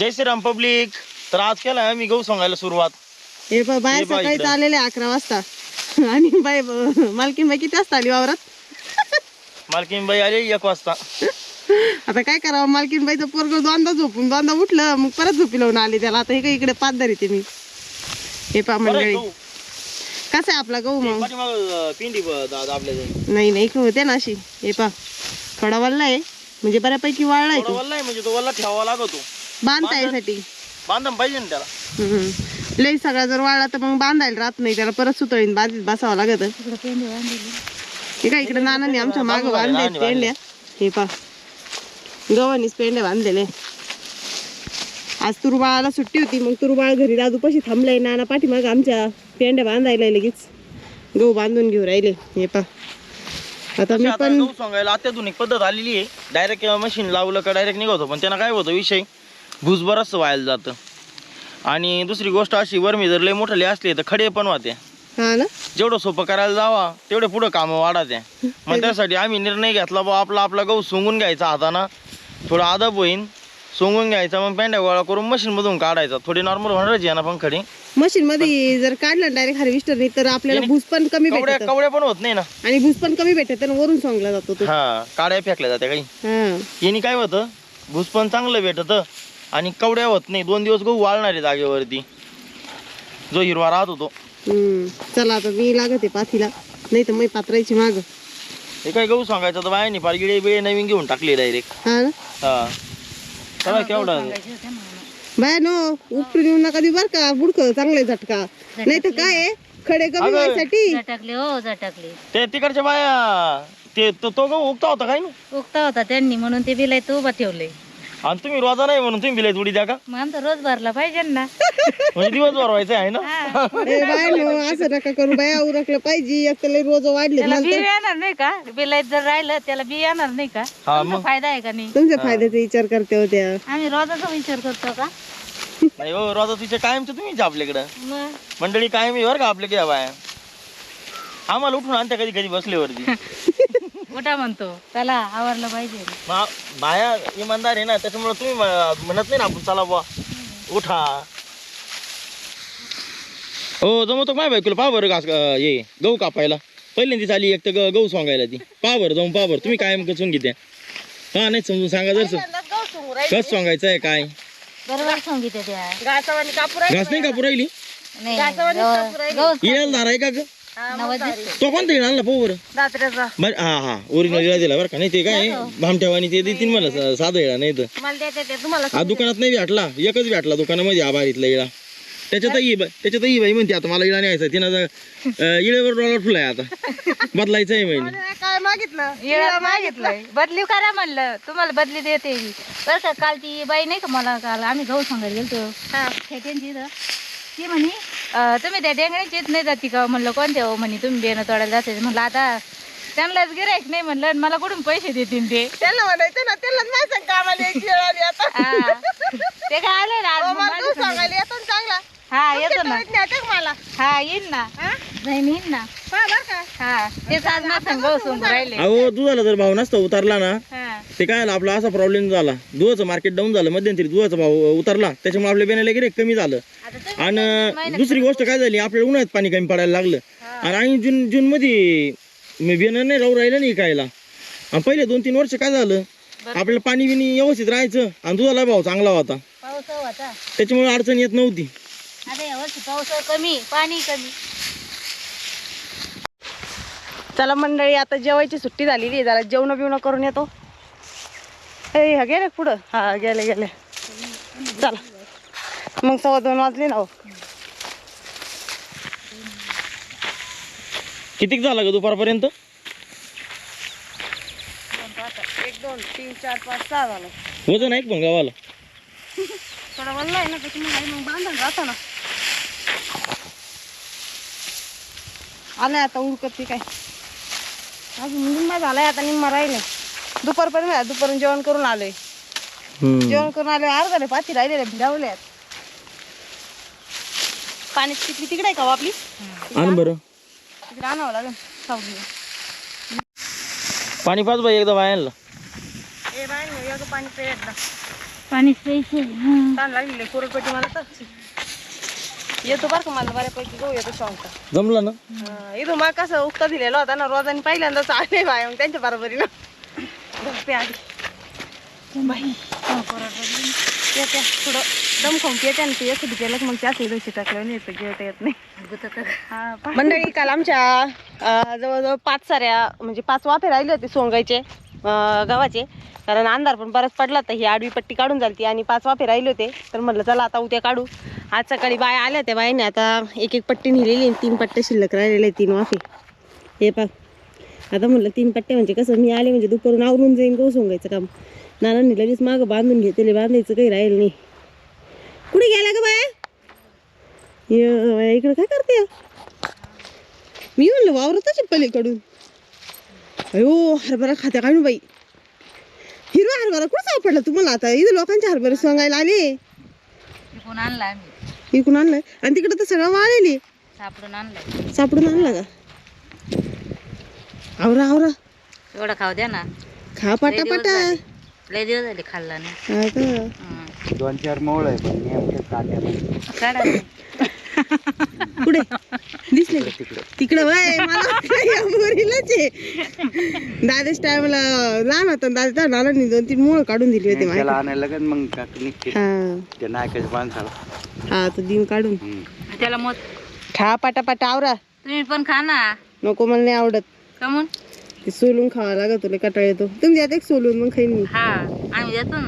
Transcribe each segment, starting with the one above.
जय Shriram public. तर आज केलाय आम्ही गहू सांगायला सुरुवात. हे पहा बाहेर हे सकाळी इकडं. चाललेले अकरा वाजता. आणि बाय मालकीन बाई किती वाजता आली वावरात? मालकीन बाई आली एक वाजता. आता काय करावं मालकीन बाईचं पोरग दोनदा झोपून दोनदा उठलं मग परत झोपी लावून आली त्याला. आता हे काय इकडे पाच धरीते मी. हे बरं आहे मंडळी. गहू. कसा आहे आपला गहू मग? पाठीमागं, अं, पिंडी ब- दा- दाबल्या जाईल. नाही नाही इकडे होते ना अशी. हे पहा थोडा वल्ला आहे. म्हणजे बऱ्यापैकी वाळला आहे थोडा तो वल्ला आहे म्हणजे तो वल्ला ठेवावा लागतो. बांधता यासाठी. बांधम पाहिजे ना त्याला. हम्म. लई सगळा जर वाळला तर मग बांधायला राहत नाही. त्याला परत सुतळीन बांधित बसावं लागत. हे काय इकडे नानांनी आमच्या माग बांधले पेंड्या? हे पा गव्हानीच पेंड्या बांधलेले आज तुरबाळाला सुट्टी होती. मग तुरबाळ घरी दादूपाशी थांबलाय. नाना पाठीमाग आमच्या पेंड्या बांधायला लगेच. गहू बांधून घेऊ राहिले. हे पा आता मी आता पण गहू सांगायला अत्याधुनिक पद्धत आलेली आहे. डायरेक्ट मशीन लावलं का डायरेक्ट निघवतो पण त्यांना काय होतं विषय? भूस बरंच व्हायला जातं. आणि दुसरी गोष्ट अशी वरमी जर लय मोठाले असले तर खडे पण वाहते. हा ना? जेवढं सोपं करायला जावा तेवढे पुढं कामं वाढाते मग त्यासाठी आम्ही निर्णय घेतला बा आपला आपला गहू सोंगून घ्यायचा हाताना. थोडा आदब होईन सोंगून घ्यायचा मग पेंड्या गोळा करून मशीन मधून काढायचा. थोडी नॉर्मल होणारच आहे ना पण खडी. मशीन मध्ये जर काढलं डायरेक्ट हार्वेस्टर नाही तर आपल्याला भूस पण कमी कवड्या भेटत कवड्या पण होत नाही ना. आणि भूस पण कमी भेटत आणि वरून सोंगला जातो तो. हा काड्या फेकल्या जात्या काही. हा. याने काय होतं? भूस पण चांगलं भेटत. आणि कवड्या होत नाही. दोन दिवस गहू वाळणार आहे जागेवरती. जो हिरवा राहत होतो. हम्म. चला आता मी लागत पाथीला नाही तर मी पात्रायची माग. हे काय गहू सांगायचं तर बायानी फार गिळे बिळे नवीन घेऊन टाकले डायरेक्ट हा ना? हा. चला केवढा? बाया नो उपटून येऊ नका देऊ बर का. बुडक चांगले झटका. नाही तर काय आहे, खडे कमी अगं. व्हायसाठी. झटकले हो झटकले. ते तिकडच्या बाया ते तो तो गहू उगता होता काय ना? उगता होता त्यांनी म्हणून ते बिलाय तू उभा ठेवले. आणि तुम्ही रोजा नाही म्हणून तुम्ही बिलाय उडी द्या का? मग आमचा रोज भरला पाहिजे ना. म्हणजे दिवसभर व्हायचं आहे ना? हा. ए बाया नो असं नका करू बाया उरकलं पाहिजे एक तर रोज वाढले त्याला बी येणार नाही का? बिलाईत जर राहिलं त्याला बी येणार नाही का? हा तुमचा मग? फायदा आहे का नाही? तुमच्या फायद्याचा विचार करते होत्या आम्ही रोजाचा विचार करतो का? नाही हो रोजा तिच्या कायमचं तुम्हीच आपल्याकडं. मग? मंडळी कायम आहे बरं का आपल्या क्या बाया? आम्हाला उठून आणत्या कधी कधी बसल्यावरती. मोठा म्हणतो त्याला आवरलं पाहिजे. मा- बाया इमानदार आहे ना त्याच्यामुळे तुम्ही म- म्हणत नाही ना आपण चला बुवा उठा. हो जमतो माय बायकोला? पहा बरं घास अं, ये गहू कापायला. पहिल्यांदा आली एक तर ग- गहू सांगायला ती. पहा बरं जाऊन पहा बरं तुम्ही कायम कसून घेत्या हा नाही समजून सांगा जर कस सांगायचं आहे काय? बरोबर सांगितलं त्या. घासावानी कापूर घास नाही कापू राहिली? नाही गहू इळ्याला धार आहे का ग? नवस दिसतो तो कोणता इळा आणला पाहू बरं. दात्र्याचा बर हा हा. ओरिजिनल इळा दिला बरं का? नाही ते काय? भामठेवानी ते देतील मला सा- साधा इळा नाही तर. मला द्यायचं ते तुम्हाला हा दुकानात नाही भेटला. एकच भेटला दुकानामध्ये आभारीतला इळा. त्याच्यातही बाई त्याच्यातही बाई म्हणते आता मला इळा न्यायचा तिनं जर, अं, इळेवर डॉलर फुलाय आता. बदलायचं आहे महिने काय मागितलं? येळा मागितलंय बदली करा म्हणलं. तुम्हाला बदली देते मी. बरं का काल ती बाई नाही का मला काल आम्ही गहू सांगायला गेलतो. खेट्यांची इथं. ती म्हणे तुम्ही त्या डेंगळ्यांची येत नाही जाती का म्हणलं कोणत्या हो? म्हणे तुम्ही बेणं तोडायला जाते म्हणलं आता त्यांनाच गिरायक नाही म्हणलं आणि मला कुठून पैसे देतील ते? त्याला म्हणायचं ना त्याला नाही सांग कामाला वेळ आली आता. हा. ते काय आलं ना आज मग मला तू माझ्या सांगायला येतो ना चांगला. हा येतो ना. मला. हा येईन ना. नाही ना. बरं का. हा तेच आज राहिले. अहो दुधाला जर भाव नसता उतरला ना हा. ते काय झालं आपला असा प्रॉब्लेम झाला. दुधाचं मार्केट डाऊन झालं मध्यंतरी दुधाचा भाव उतरला. त्याच्यामुळे आपल्या बेण्याला गिरे कमी झालं. आता तुम्ही आणि दुसरी गोष्ट काय झाली आपल्याला उन्हाळ्यात पाणी कमी पडायला लागलं. आणि आणि जून जून मध्ये बेणं नाही राहू राहिलं नाही खायला आणि पहिले दोन तीन वर्ष काय झालं आपल्याला पाणी बिनी व्यवस्थित राहायचं आणि दुधाला भाव चांगला होता. पाऊस होता. त्याच्यामुळे अडचण येत नव्हती. आता यावर्षी पाऊस कमी पाणी कमी. चला मंडळी आता जेवायची सुट्टी झालेली आहे. जरा जेवण बिवणं करून येतो. ए हा गेले पुढं? हा गेले गेले. चला. मग सव्वा दोन वाजले ना हो. कितीक झालं ग दुपारपर्यंत? एक दोन तीन चार पाच सहा झालं वजन आहे पण गावाला? थोडा वल्ला आहे ना त्याच्यामुळे मग बांधून राहतो ना. आलाय आता उरकत ती काय. अजून निम्मा झालाय आता निम्मा राहिले. दुपारपर्यंत आहे, दुपारून जेवण करून आलोय. जेवण करून आलोय अर्धा पाती राहिलेल्या भिडावल्यात पाण्याची किती तिकडे आहे का हो आपली? आण बरं. तिकडे आणावं लागेल सावलीला पाणी पाच बाई एकदा बायांना. ए बाय पाणी पाणी प्यायचे छान लागलेले कोरडपट्टी मला तर. येतो बरं का मला बऱ्यापैकी गहू येतो शॉंका जमलं ना? इथून मग कसं उक्ता दिलेला होता ना रोजाने पहिल्यांदाच आले बाय मग त्यांच्या बरोबरीनं बघते आधी बाई येत्या थोडं दम खाऊन येते आणि ते एखादी केलं की मग त्याच दिवशी टाकलं नाही येतं नाही. मंडळी काल आमच्या अं, जवळजवळ पाच साऱ्या म्हणजे पाच वाफे राहिले होते सोंगायचे. गव्हाचे कारण अंधार पण बराच पडला तर ही आडवी पट्टी काढून झाली आणि पाच वाफे राहिले होते. तर म्हटलं चला आता उद्या काढू. आज सकाळी बाय आल्या त्या बाईने आता एक एक पट्टी नेलेली आणि तीन पट्टे शिल्लक राहिलेले तीन वाफे. हे पा आता म्हटलं तीन पट्टे म्हणजे कसं मी आले म्हणजे दुपारून आवरून जाईन गहू सोंगायचं काम. नानांनी लगेच मागं बांधून घेतले बांधायचं काही राहील नाही. कुठे गेला का बाया? बाया, इकडं काय करते? मी म्हणलं वावरतच पलीकडून. अयो हरभरा खात्या काय बाई? हिरवा हरभरा कुठं सापडला तुम्हाला आता? इथं लोकांच्या हरभरे सांगायला आले. कोण आणला आम्ही इकडून आणलंय? आणि तिकडं तर सगळं वाळलेली. सापडून आणलाय. सापडून आणला का? आवरा आवरा. एवढा खाऊ द्या ना. खा पाटा पाटा लय दिवस झाले खाल्ला नाही. हा का? दोन चार मोळ आहे पण नेमके काट्याला काढा कुठे? दिसले. का? तिकडं. वय मला मोरीलाच आहे. दादाच टायमाला लहान होता दादा नानांनी दोन तीन मुळ काढून दिली होती त्याला माझ्या आणायला मग हा. त्या नायकाच्या माणसाला. हा तो दिन काढून. त्याला मग खा पाटा पाटा आवरा. तुम्ही पण खा ना. नको मला नाही आवडत. कमून ते सोलून खावा लागत तुला कटाळ येतो. तुम्ही एक सोलून मग खाईन मी. हा आम्ही ना.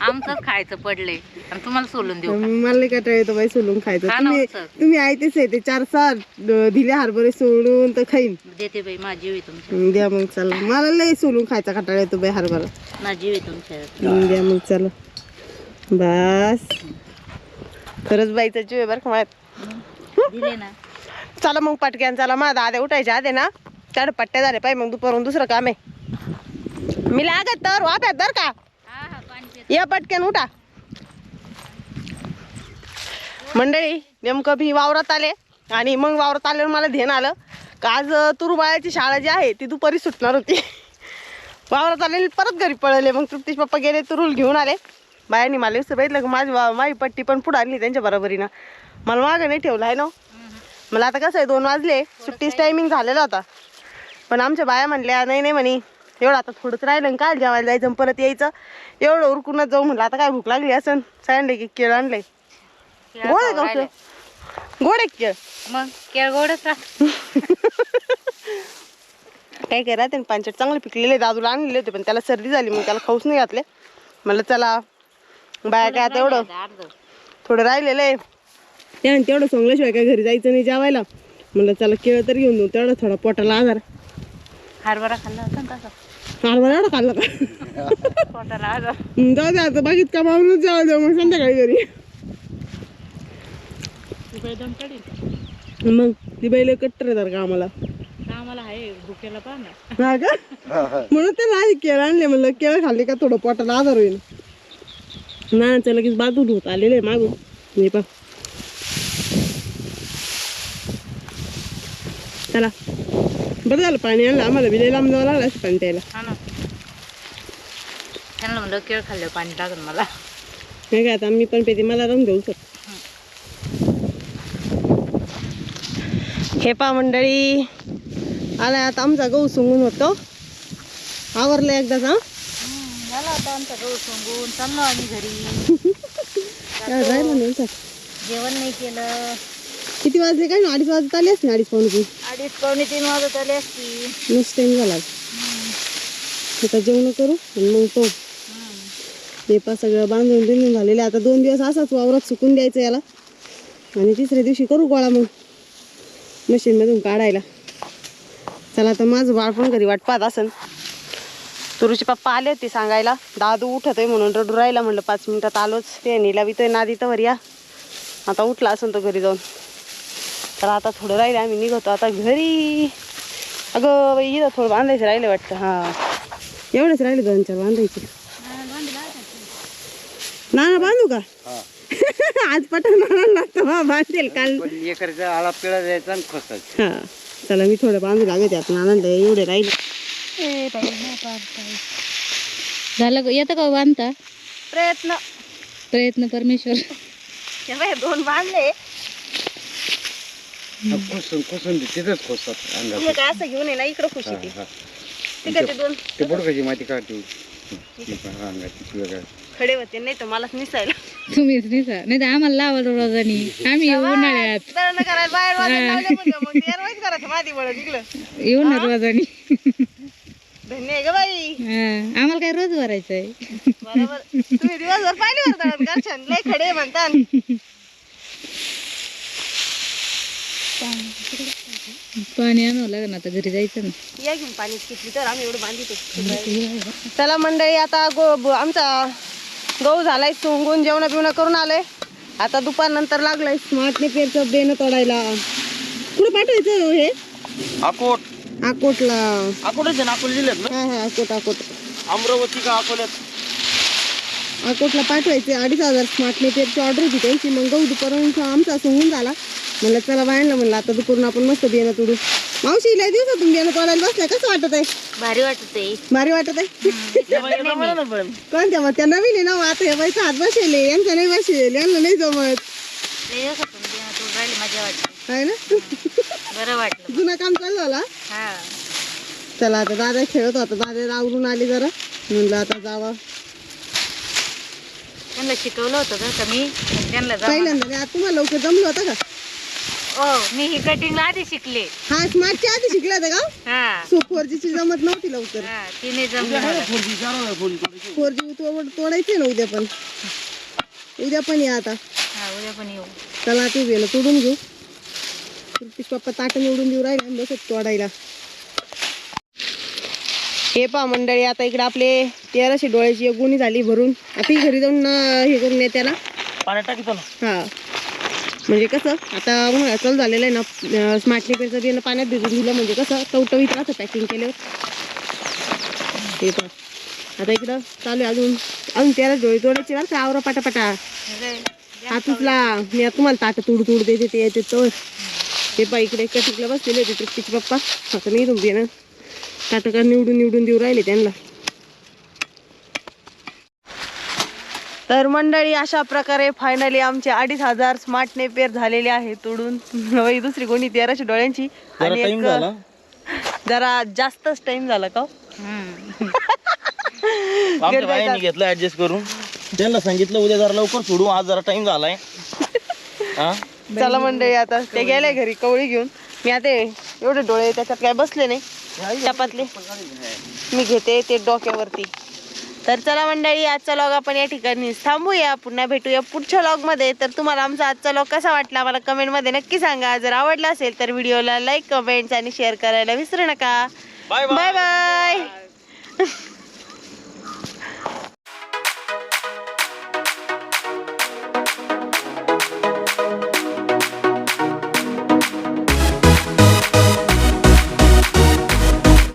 आमचंच खायचं पडले आणि तुम्हाला सोलून देऊ का? मला लई कटाळ येतो बाई सोलून खायचं. खा ना तुम्ही. तुम्ही ऐकतेच आहे ते चार सात द- दिले हरभरे सोडून तर खाईन. देते बाई माझी जीव आहे तुमच्या. हं, द्या मग चला. मला लई सोलून खायचा कटाळ येतो बाई हरभरा. माझी जीव आहे तुमच्या. हं, द्या मग चला. बस. खरंच बाईचा जीव आहे बरं का माहीत दिले ना. चला मग पटक्यान चला. माझा दादा उठायच्या आधी ना चार पट्ट्या झाले पाहिजे. मग दुपारून दुसरं काम आहे. मी लागत तर वाप्यात बरं का? हा हा या पटकन उठा. मंडळी नेमकं मी वावरात आले आणि मग वावरात आल्यावर मला ध्यान आलं का आज तुरुबाळ्याची शाळा जी आहे ती दुपारी सुटणार होती. वावरात आलेली परत घरी पळले. मग तृप्तीश पप्पा गेले तुरुल घेऊन आले. बायांनी मला असं बघितलं की माझी वा- माझी पट्टी पण पुढे आणली त्यांच्या बरोबरीनं. मला मागं नाही ठेवलं आहे ना हो? मला आता कसं आहे दोन वाजले. सुट्टीच टायमिंग झालेला होता. पण आमच्या बाया म्हणल्या नाही नाही म्हणे. एवढं आता थोडंच राहिलं आणि काय जेवायला जायचं आणि परत यायचं. एवढं उरकूनच जाऊ म्हणलं आता काय भूक लागली असं सांगले की केळ आणले गोड आहे का? गोड आहे केळ? मग केळ गोडच राहत. काय काय राहते? ना पांचट चांगले पिकलेले दादूला आणलेले होते पण त्याला सर्दी झाली मग त्याला खाऊच नाही घातले. म्हणलं चला बाया काय आता एवढं थोडं राहिलेलं आहे. त्या तेवढं सोंगल्याशिवाय काय घरी जायचं नाही जेवायला. म्हणलं चला केळ तर घेऊन देऊ. तेवढं थोडा पोटाला आधार. हरभरा खाल्ला होता ना तसा? हरभरा एवढा खाल्ला का जाऊ दे आता बाकीत कामावरूनच जाऊ दे मग संध्याकाळी घरी. मग ती बैल कट्टर येतात का आम्हाला हा का? म्हणून ते नाही केळ आणले म्हणलं केळ खाल्ले का थोडं पोटाला आधार होईल. ना चला लगेच बाजून होत आलेले मागून. हे पा चला. बरं झालं पाणी आणलं. आम्हाला बिले लांब जावं लागलं असं पाणी प्यायला हा ना. त्यांना म्हणलं केळ खाल्लं पाणी लागेल मला. हे काय आता मी पण पेते मला रंग देऊ सर. हे पा मंडळी आला आता आमचा गहू सोंगून होतो. आवरलं एकदाच हा? झाला आता आमचा गहू सोंगून. चाललो आम्ही घरी. काय नाही सर? जेवण नाही केलं. किती वाजले काय ना? अडीच वाजत आले असते अडीच तीन. अडीच पावणे तीन वाजत आले असती मस्त टाइम झाला. आता जेवण करू आणि मग तो पेपा सगळं बांधून बिंधून झालेलं. आहे. आता दोन दिवस असाच वावरात सुकून द्यायचं याला. आणि तिसऱ्या दिवशी करू गोळा मग. मशीनमधून काढायला. चला तर माझं बाळ पण घरी वाट पाहत असन. तुरुची पप्पा आले होते सांगायला. दादू उठत आहे म्हणून रडू राहिला म्हणलं पाच मिनिटात आलोच. ते नीला वितोय नादी तर या. आता उठला असेल तो घरी जाऊन. तर आता थोडं राहिलं आम्ही निघतो. आता घरी. अगं बाई इथं थोडं बांधायचं राहिलं वाटतं. हां. एवढेच राहिले दोन चार बांधायचे. ना ना बांधू का? आज लागतं हा बांधेल काल. आळा पिळा द्यायचा आणि खोसायचं हा. चला मी थोडं बांधू लागत त्यात. नाना एवढे राहिले. झालं येतं का बांधता? प्रयत्न. प्रयत्न परमेश्वर. हे दोन बांधले. खुसून खुसून दे, तिथंच खोसतात अंगात. काय असं घेऊन ये ना इकडं खुशी हा, ती हा. ते ते दोन ते बुडकाची माती काढते ती. पण अंगात. खडे होते नाही तर मलाच निसायला. तुम्हीच निसा नाही तर आम्हाला लावा रोजानी आम्ही येऊ उन्हाळ्यात. दळणं करायला बाहेर वाजायला लावले म्हणजे मग ते यारवाईच करायचं माती बळ निघलं. येऊ ना रोजानी धन्य आहे ग बाई. हा, आम्हाला काय रोज भरायचं आहे बरोबर. तुम्ही दिवसभर पाणी वर दळण लय खडे म्हणतात पाणी आणावं लागेल ना आता घरी जायचं ना. या घेऊन पाणी किती तर आम्ही एवढं बांधितो चला मंडळी आता गो ब- आमचा गहू झालाय सोंगून जेवण बिवणं करून आलोय. आता दुपार नंतर लागलाय. स्मार्ट नेपेरचं बेन तोडायला. कुठं पाठवायचं हे? अकोट. अकोटला. अकोटच आहे ना अकोला जिल्ह्यात ना? हा हा अकोट अकोट. अमरावती का अकोल्यात? अकोटला पाठवायचे. अडीच हजार स्मार्ट नेपेरची ऑर्डर होती त्यांची. मग गहू दुपारून आमचा सोंगून झाला. म्हणलं चला बायांना म्हणलं आता दुपारून आपण मस्त बियाणं तोडू. मावशी लय दिवसातून बियाणं तोडायला बसलाय कसं वाटत आहे? भारी वाटत आहे. भारी वाटत आहे? जमायला ना पण. कोणत्या मग? त्या नवीन आहे ना मग आता हे बाईचा हात बसेल यांचा नाही बसेल यांना नाही जमत. मजा वाटते. आहे ना? बरं वाटलं. जुनं काम चालू झाला हा? चला आता दादा खेळत. होता दादा आवरून आली जरा. म्हणलं आता जावा. त्यांना शिकवलं होतं का का मी. त्यांना पहिल्यांदा नाही, आता तुम्हाला लवकर जमलं होतं का? हो मी ही कटिंग आधी शिकले. हा स्मार्टच्या आधी शिकला होता का? हा. सो फोर ची जमत नव्हती लवकर. हा तिने जमलं. मला. फोर जी तोड तोडायचे ना उद्या पण. उद्या पण या आता. हा उद्या पण येऊ. चला ते गेलं तोडून घेऊ. पप्पा ताट निवडून देऊ राहिले आणि बसत तोडायला. हे पा मंडळी आता इकडे आपले तेराशे डोळ्याची एक गुणी झाली भरून. आता ही घरी जाऊन अं, हे करून येते पाण्यात टाकीतो ना हा. म्हणजे कसं आता उन्हाळा चालू झालेलं आहे ना स्मार्ट नेपरचं बियाणं पाण्यात भिजून दिलं म्हणजे कसं टवटवीत राहतं पॅकिंग केल्यावर. हे पण आता इकडं चालू आहे अजून अजून तेरा डोळे तोडायचे बरं का आवरा पाटापाटा. हात उचला मी आता तुम्हाला ताटं तुडू तुडू देते ते येते तर. हे पा इकडे कटिकला बसलेले होते तृप्तीचे पप्पा. आता मी तुम ना ताटं का निवडून निवडून देऊ राहिले त्यांना. तर मंडळी अशा प्रकारे फायनली आमचे अडीच हजार स्मार्ट नेपेर झालेले आहे तोडून. वही दुसरी कोणी तेराशे डोळ्यांची. आणि एक जरा जास्तच टाइम झाला का हो? घेतलं ऍडजस्ट करून. त्यांना सांगितलं उद्या जरा लवकर सोडू आज जरा टाइम झालाय. चला मंडळी आता ते गेले घरी कवळी घेऊन. मी आता एवढे डोळे त्याच्यात काय बसले नाही. चपातले मी घेते ते डोक्यावरती. तर चला मंडळी आजचा लॉग आपण या ठिकाणी थांबूया. पुन्हा भेटूया पुढच्या लॉगमध्ये. तर तुम्हाला आमचा आजचा लॉग कसा वाटला मला कमेंटमध्ये नक्की सांगा. जर आवडला असेल तर व्हिडिओला लाईक कमेंट्स आणि शेअर करायला विसरू नका. Bye bye bye